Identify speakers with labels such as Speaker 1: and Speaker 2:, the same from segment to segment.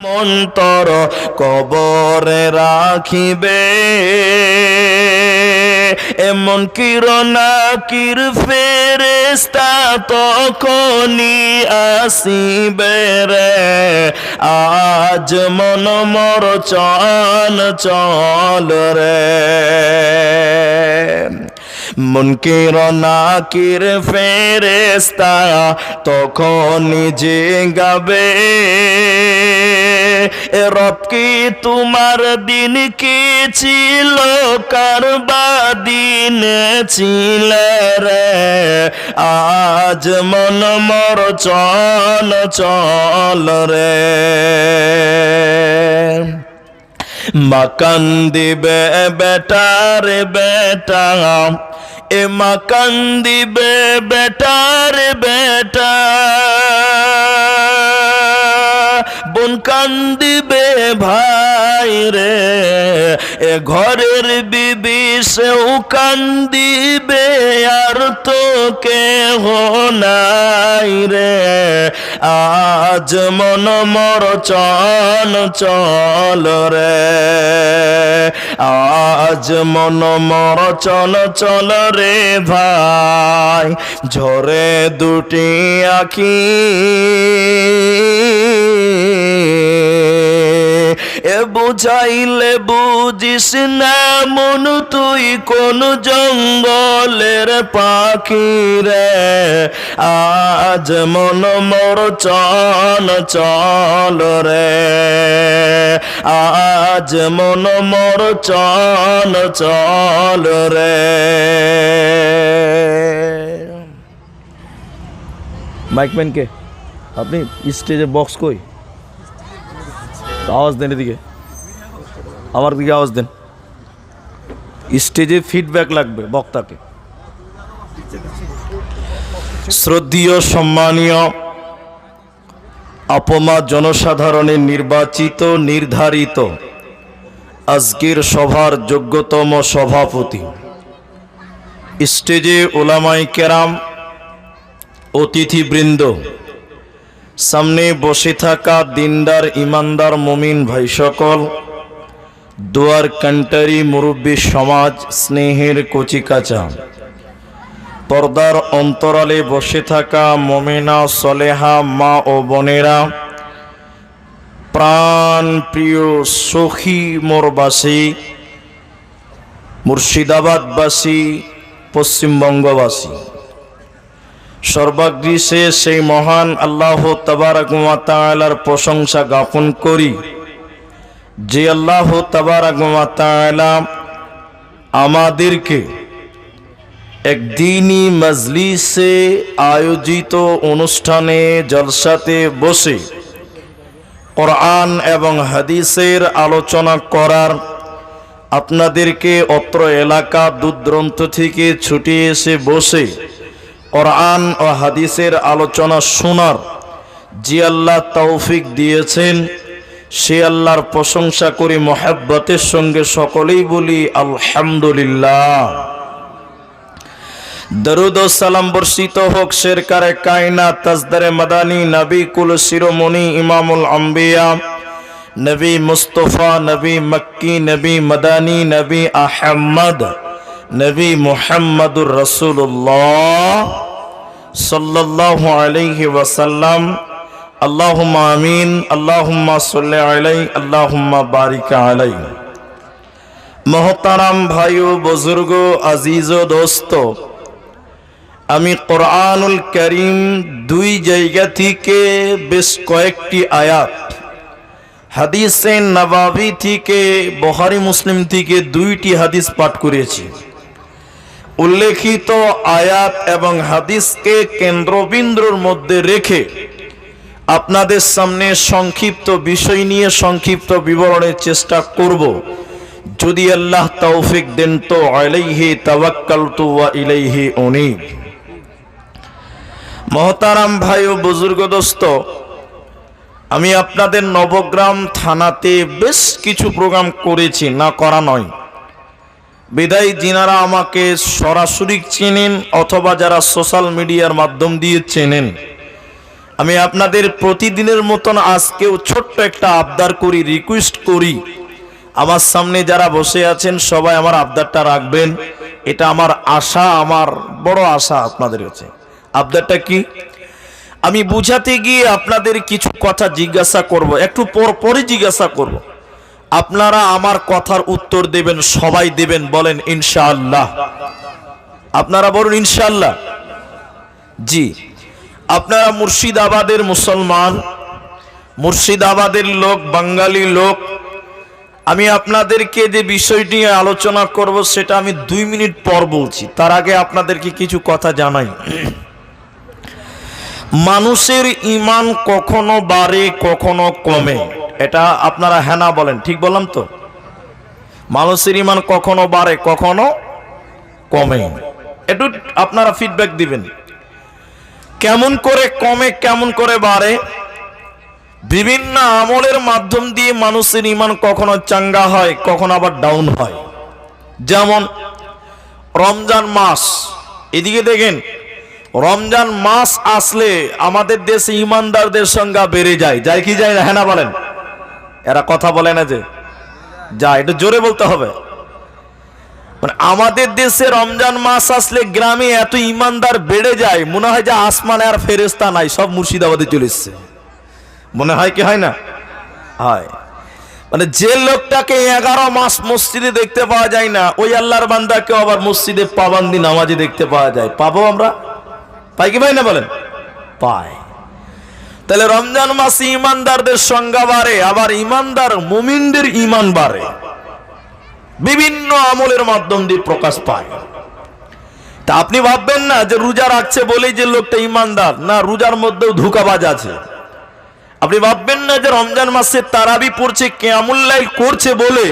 Speaker 1: মন্তর কবরে রাখিবে। এমন কিরণা কির ফেরেস্তা তখনই আসিবে রে। আজ মন মর চল চল রে। মুনকির নাকির ফেরেস্তা তখন যে গাবে রব কি তোমার দিন কি ছিল? কারবা দিন ছিল রে। আজ মন মর চল চল রে। মাকান দিবে বেটার বেটা। এ কান্দিবে দিবে বেটার বেটা। বোন কান্দিবে ভাই রে এ ঘরের বিবি সেও কান্দিবে আর তো কেহ নাই রে। আজ মন মর চল চল রে। আজ মন মর চল চল রে ভাই। ঝরে দুটি আখি। এ বুঝাইলে বুঝিস না মন, তুই কোন জঙ্গলের পাখি রে? আজ মন মোর চল চল রে। আজ মন মোর চল চল রে।
Speaker 2: মাইকম্যান কে আপনি স্টেজে বক্স কই? আওয়াজ দেন এদিকে। আমার দিকে আওয়াজ দেন। স্টেজে ফিডব্যাক লাগবে বক্তাকে।
Speaker 1: শ্রদ্ধীয়, সম্মানীয় আপমা জনসাধারণের নির্বাচিত, নির্ধারিত, আজকের সভার যোগ্যতম সভাপতি। স্টেজে ওলামাই কেরাম, অতিথিবৃন্দ সামনে বসে থাকা দিনদার, ইমানদার মমিন ভাই সকল, দুয়ার কান্টারি মুরব্বী সমাজ স্নেহের কচিকাচা। পর্দার অন্তরালে বসে থাকা মমিনা, সলেহা, মা ও বোনেরা, প্রাণ প্রিয় সখী মোরবাসী, মুর্শিদাবাদবাসী, পশ্চিমবঙ্গবাসী। সর্বাগ্রীষে সেই মহান আল্লাহ তাবারার প্রশংসা জ্ঞাপন করি। যে আল্লাহ তাবারাক আমাদেরকে একদিনই মজলিসে আয়োজিত অনুষ্ঠানে জলসাতে বসে কোরআন এবং হাদিসের আলোচনা করার আপনাদেরকে অত্র এলাকা দূরদূরান্ত থেকে ছুটে এসে বসে কোরআন ও হাদিসের আলোচনা শোনার যে আল্লাহ তৌফিক দিয়েছেন, সে আল্লাহর প্রশংসা করি, মহাব্বতের সঙ্গে সকলেই বলি, আলহামদুলিল্লাহ। দরুদ ও সালাম বর্ষিত হোক শেরকারে কায়না তাজদারে মাদানী, নবী কুল শিরোমণি, ইমামুল আম্বিয়া, নবী মুস্তফা, নবী মক্কি, নবী মাদানী, নবী আহমদ। নবী মুহাম্মদুর রসুল্লাহ সাল্লাল্লাহু আলাইহি ওয়াসাল্লাম। আল্লাহুম্মা আমিন, আল্লাহুম্মা সাল্লি আলাই আল্লাহুম্মা বারিক আলাই মহতারাম ভাইও, বুজুর্গ, আজিজ ও দোস্ত, আমি কোরআনুল করিম দুই জায়গা থেকে বেশ কয়েকটি আয়াত, হাদিসে নবাবি থেকে বহারি মুসলিম থেকে দুইটি হাদিস পাঠ করেছি। উল্লেখিত আয়াত এবং হাদিসকে কেন্দ্রবিন্দুর মধ্যে রেখে আপনাদের সামনে সংক্ষিপ্ত বিষয় নিয়ে সংক্ষিপ্ত বিবরণের চেষ্টা করব। যদি আল্লাহ তৌফিক দেন তো আলাইহি তাওয়াক্কালতু ওয়া ইলাইহি উনীব। মহতারাম ভাই ও বুজুর্গ দোস্ত, আমি আপনাদের নবগ্রাম থানাতে বেশ কিছু প্রোগ্রাম করেছি, না করা নয়। বিদায় যিনারা আমাকে সরাসরি চেনেন অথবা যারা সোশ্যাল মিডিয়ার মাধ্যম দিয়ে চেনেন। আমি আপনাদের প্রতিদিনের মতন আজকেও ছোট্ট একটা আবদার করি রিকোয়েস্ট করি। আমার সামনে যারা বসে আছেন, সবাই আমার আবদারটা রাখবেন। এটা আমার আশা, আমার বড় আশা আপনাদের কাছে। আবদারটা কি? আমি বুঝাতে গিয়ে আপনাদের কিছু কথা জিজ্ঞাসা করব, একটু পর পরে জিজ্ঞাসা করব। আপনারা আমার কথার উত্তর দেবেন, সবাই দেবেন, বলেন ইনশাআল্লাহ। আপনারা বলুন ইনশাআল্লাহ। জি, আপনারা মুর্শিদাবাদের মুসলমান, মুর্শিদাবাদের লোক, বাঙালি লোক, আমি আপনাদেরকে যে বিষয়টি আলোচনা করব, সেটা আমি দুই মিনিট পর বলছি। তার আগে আপনাদেরকে কিছু কথা জানাই। মানুষের ইমান কখনো বাড়ে, কখনো কমে। এটা আপনারা হ্যানা বলেন, ঠিক বললাম তো? মানুষের ইমান কখনো বাড়ে, কখনো কমে। একটু আপনারা ফিডব্যাক দিবেন। কেমন করে কমে, কেমন করে বাড়ে? বিভিন্ন আমলের মাধ্যম দিয়ে মানুষের ইমান কখনো চাঙ্গা হয়, কখনো আবার ডাউন হয়। যেমন রমজান মাস, এদিকে দেখেন, রমজান মাস আসলে আমাদের দেশে ইমানদারদের সংখ্যা বেড়ে যায়। যায় কি যায় না? হ্যাঁ বলেন। এরা কথা বলে না যে, যা এটা জোরে বলতে হবে। মানে আমাদের দেশে রমজান মাস আসলে গ্রামে এত ইমানদার বেড়ে যায়, মনে হয় যে আসমানে আর ফেরেস্তা নাই, সব মুর্শিদাবাদে চলে এসছে। মনে হয় কি, হয় না? হয়। মানে যে লোকটাকে এগারো মাস মসজিদে দেখতে পাওয়া যায় না, ওই আল্লাহর বান্দাকে আবার মসজিদে পাবান্দি নামাজে দেখতে পাওয়া যায়। পাবো আমরা? পাই কি ভাই না বলেন? পাই। তাহলে রমজান মাসে ইমানদারদের সংজ্ঞা বাড়ে, আবার ইমানদার মুমিনদের ইমান বাড়ে। বিভিন্ন আমলের মাধ্যম দিয়ে প্রকাশ পায়। তা আপনি ভাববেন না যে রোজা রাখছে বলেই যে লোকটা ইমানদার। না, রোজার মধ্যেও ধোকাবাজ আছে। আপনি ভাববেন না যে রমজান মাসে তারাবি পড়ছে কেয়ামুল্লাইল করছে বলে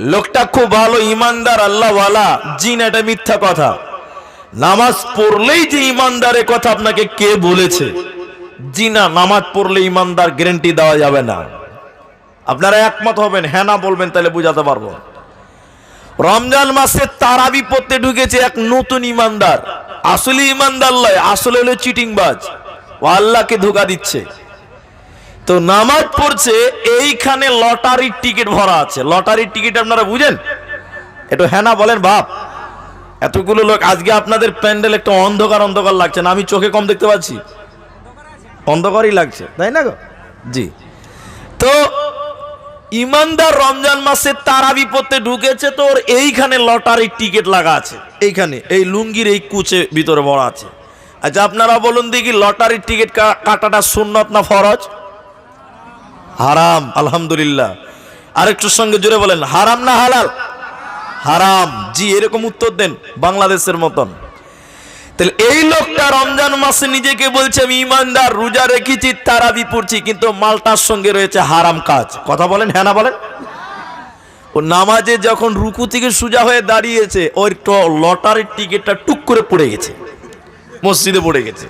Speaker 1: লোকটা খুব ভালো ইমানদার, আল্লাহওয়ালা, জিন এটা মিথ্যা কথা। নামাজ পড়লেই যে ইমানদারের কথা আপনাকে কে বলেছে? জি না নামাজ পড়লে ইমানদার গ্যারেন্টি দেওয়া যাবে না। আপনারা একমত হবেন হ্যাঁ না বলবেন, তাহলে বুঝাতে পারব। রমজান মাসে তারাবি পড়তে ঢুকেছে এক নতুন ইমানদার। আসলে ইমানদার লয়, আসলে হলো চিটিংবাজ। ও আল্লাহকে ধোকা দিচ্ছে। তো নামাজ পড়ছে, এইখানে লটারির টিকিট ভরা আছে। লটারির টিকিট আপনারা বুঝেন? একটু হ্যাঁ না বলেন, বাপ। এতগুলো লোক, আজকে আপনাদের প্যান্ডেল একটা অন্ধকার অন্ধকার লাগছে না, আমি চোখে কম দেখতে পাচ্ছি। অন্ধকারই লাগছে। তাই না গো? জি। তো ইমানদার রমজান মাসে তারাবি পড়তে ঢুকেছে তো ওর এইখানে লটারির টিকিট লাগা আছে। এইখানে এই লুঙ্গির এই কুচে ভিতরে বড় আছে। আচ্ছা আপনারা বলুন দেখি লটারির টিকিট কাটাটা সুন্নত না ফরজ? হারাম আলহামদুলিল্লাহ। আরেকটুর সঙ্গে জুড়ে বলেন হারাম না হালাল? হারাম। জি এরকম উত্তর দেন বাংলাদেশের মতন। তাহলে এই লোকটা রমজান মাসে নিজেকে বলছে, আমি ইমানদার, রোজা রেখেছি, তারাবি পড়ছি, কিন্তু মালটার সঙ্গে রয়েছে হারাম কাজ। কথা বলেন হ্যাঁ না বলেন? ও নামাজে যখন রুকু থেকে সুজা হয়ে দাঁড়িয়েছে, ওর লটারির টিকিটটা টুক করে পড়ে গেছে, মসজিদে পড়ে গেছে।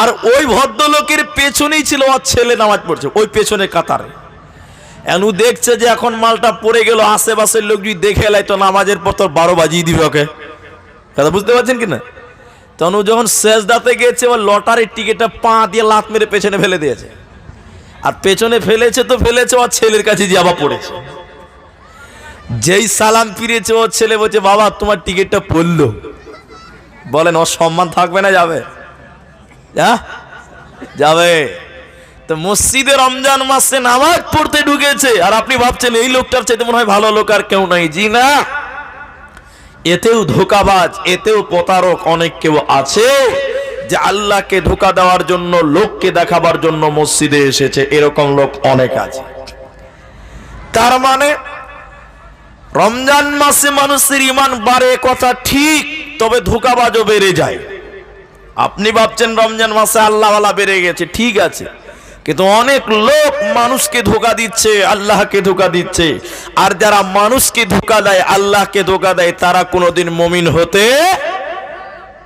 Speaker 1: আর ওই ভদ্রলোকের পেছনেই ছিল ওর ছেলে নামাজ পড়ছে, ওই পেছনে কাতারে। এনু দেখছে যে এখন মালটা পড়ে গেল, আশেপাশের লোক যদি দেখে এলাই তো নামাজের পর তো বারো বাজিয়ে দিবে ওকে। কথা বুঝতে পারছেন কিনা তনু যখন শেষ দাতে গেছে ওর লটারির টিকিটটা পা দিয়ে লাত মেরে পেছনে ফেলে দিয়েছে। আর পেছনে ফেলেছে তো ফেলেছে ওর ছেলের কাছে যে পড়েছে। যেই সালাম ফিরেছে ওর ছেলে বলছে, বাবা, তোমার টিকিটটা পড়ল। বলেন, ওর সম্মান থাকবে না, যাবে। যা, যাবে। তো মসজিদে রমজান মাসে নামাজ পড়তে ঢুকেছে। আর আপনি ভাবছেন, এই লোকটার চাইতে মনে হয় ভালো লোক আর কেউ নাই। জি না। এতেও ধোকাবাজ, এতেও প্রতারক অনেক কেউ আছে যে আল্লাহকে ধোকা দেওয়ার জন্য, লোককে দেখাবার জন্য মসজিদে এসেছে। এরকম লোক অনেক আছে। তার মানে রমজান মাসে মানুষের ইমান বাড়ে কথা ঠিক, তবে ধোকাবাজও বেড়ে যায়। আপনি ভাবছেন রমজান মাসে আল্লাহওয়ালা বেড়ে গেছে, ঠিক আছে। কিন্তু অনেক লোক মানুষকে ধোকা দিচ্ছে, আল্লাহকে ধোকা দিচ্ছে। আর যারা মানুষকে ধোকা দেয়, আল্লাহকে ধোকা দেয়, তারা কোনোদিন মমিন হতে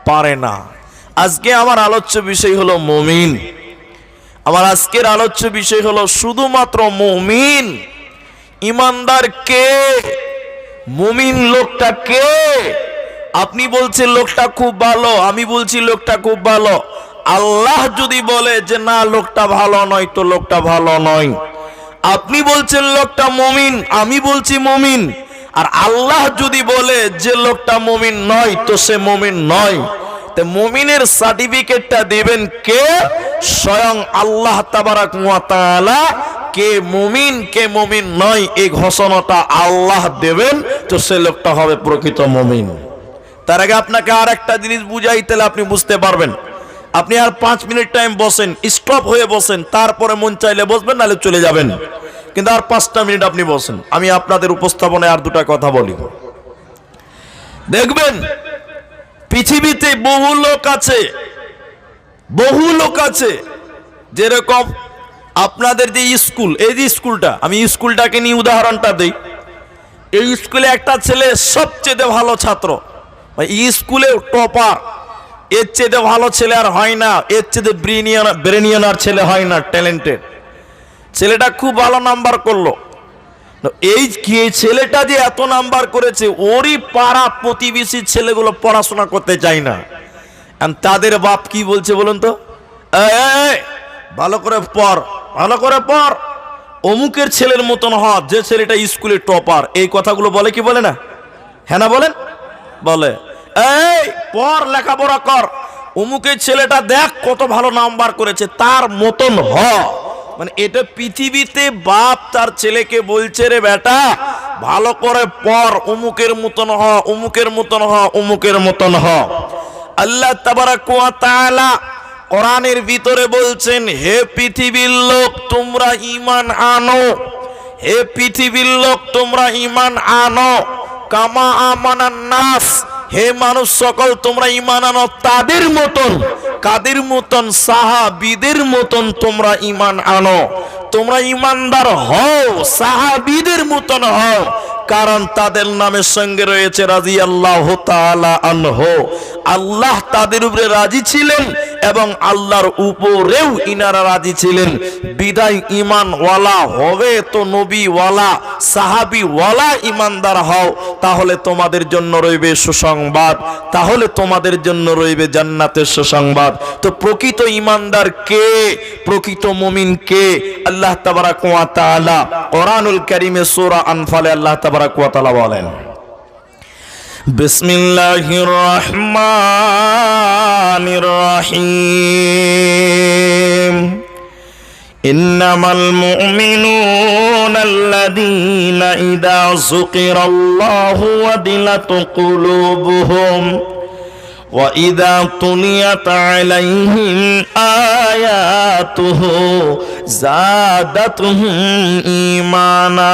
Speaker 1: পারে না। আজকে আমার আলোচ্য বিষয় হলো মমিন। আমার আজকের আলোচ্য বিষয় হলো শুধুমাত্র মমিন। ইমানদার কে? মমিন লোকটা কে? আপনি বলছেন লোকটা খুব ভালো, আমি বলছি লোকটা খুব ভালো। আল্লাহ যদি বলে যে, না, লোকটা ভালো নয়, তো লোকটা ভালো নয়। আপনি বলছেন, লোকটা মমিন। আমি বলছি, মমিন। আর আল্লাহ যদি বলে যে, লোকটা মমিন নয়, তো সে মমিন নয়। তো মমিনের সার্টিফিকেটটা দিবেন কে? স্বয়ং আল্লাহ তাবারাক তাআলা। কে মুমিন কে মুমিন নয়, এই ঘোষণাটা আল্লাহ দেবেন, তো সে লোকটা হবে প্রকৃত মুমিন। তার আগে আপনাকে আর একটা জিনিস বুঝাই, তাহলে আপনি বুঝতে পারবেন। আপনি আর পাঁচ মিনিট টাইম বসেন স্টপ হয়ে বসেন, তারপরে মন চাইলে বসবেন, নাহলে চলে যাবেন। কিন্তু আর পাঁচটা মিনিট আপনি বসেন। আমি আপনাদের উপস্থাপনায় আর দুটা কথা বলি। দেখবেন, পৃথিবীতে বহু লোক আছে, বহু লোক আছে, যেরকম আপনাদের যে স্কুল, এই যে স্কুলটা, আমি স্কুলটাকে নিয়ে উদাহরণটা দিই। এই স্কুলে একটা ছেলে সবচেয়ে ভালো ছাত্র। স্কুলে টপার। এর চেয়ে ভালো ছেলে আর হয় না, এর চেয়ে ব্রিনিয়ান ব্রেনিয়ান আর ছেলে হয় না ট্যালেন্টেড ছেলেটা খুব ভালো নাম্বার করল। এই কি ছেলেটা যে এত নাম্বার করেছে, ওরই পাড়া প্রতিবেশী ছেলেগুলো পড়াশোনা করতে চায় না। তাদের বাপ কি বলছে বলুন তো? ভালো করে পড়, ভালো করে পড়। অমুকের ছেলের মতন হ, যে ছেলেটা স্কুলে টপার এই কথাগুলো বলে কি বলে না? হ্যাঁ না বলেন বলে। এই, পড়, লেখাপড়া কর। অমুকের ছেলেটা দেখ কত ভালো নাম্বার করেছে, তার মতন হ। মানে এটা পৃথিবীতে বাপ তার ছেলেকে বলছে রে বেটা, ভালো করে পড়, অমুকের মতন হ, অমুকের মতন হ, অমুকের মতন হ। আল্লাহ তাআলা কোরআনের ভিতরে বলছেন, হে পৃথিবীর লোক, তোমরা ঈমান আনো। হে পৃথিবীর লোক, তোমরা ঈমান আনো। কামা আমানান নাস হে মানুষ সকল, তোমরা ইমান আনো, তাদের মতন, কাদের মতন, সাহাবিদের মতন তোমরা ইমান আনো। তোমরা ইমানদার হও, সাহাবিদের মতন হও, কারণ তাদের নামের সঙ্গে রয়েছে রাজি আল্লাহ আল্লাহ তাদের উপরে রাজি ছিলেন এবং আল্লাহর উপরেও ইনারা রাজি ছিলেন। বিদায় ইমান ওয়ালা হবে তো নবী ওয়ালা সাহাবি ওয়ালা ইমানদার হও, তাহলে তোমাদের জন্য রইবে সুসংবাদ, তাহলে তোমাদের জন্য রইবে জান্নাতের সুসংবাদ। তো প্রকৃত ইমানদার কে? প্রকৃত মুমিন কে? আল্লাহ তাবারাক ওয়া তাআলা কোরআনুল কারীমে সূরা আনফালে আল্লাহ তাবারাক ওয়া তাআলা বলেন। بسم الله الرحمن الرحيم إنما المؤمنون الذين إذا ذكر الله وجلت قلوبهم وإذا تليت عليهم آياته زادتهم إيمانا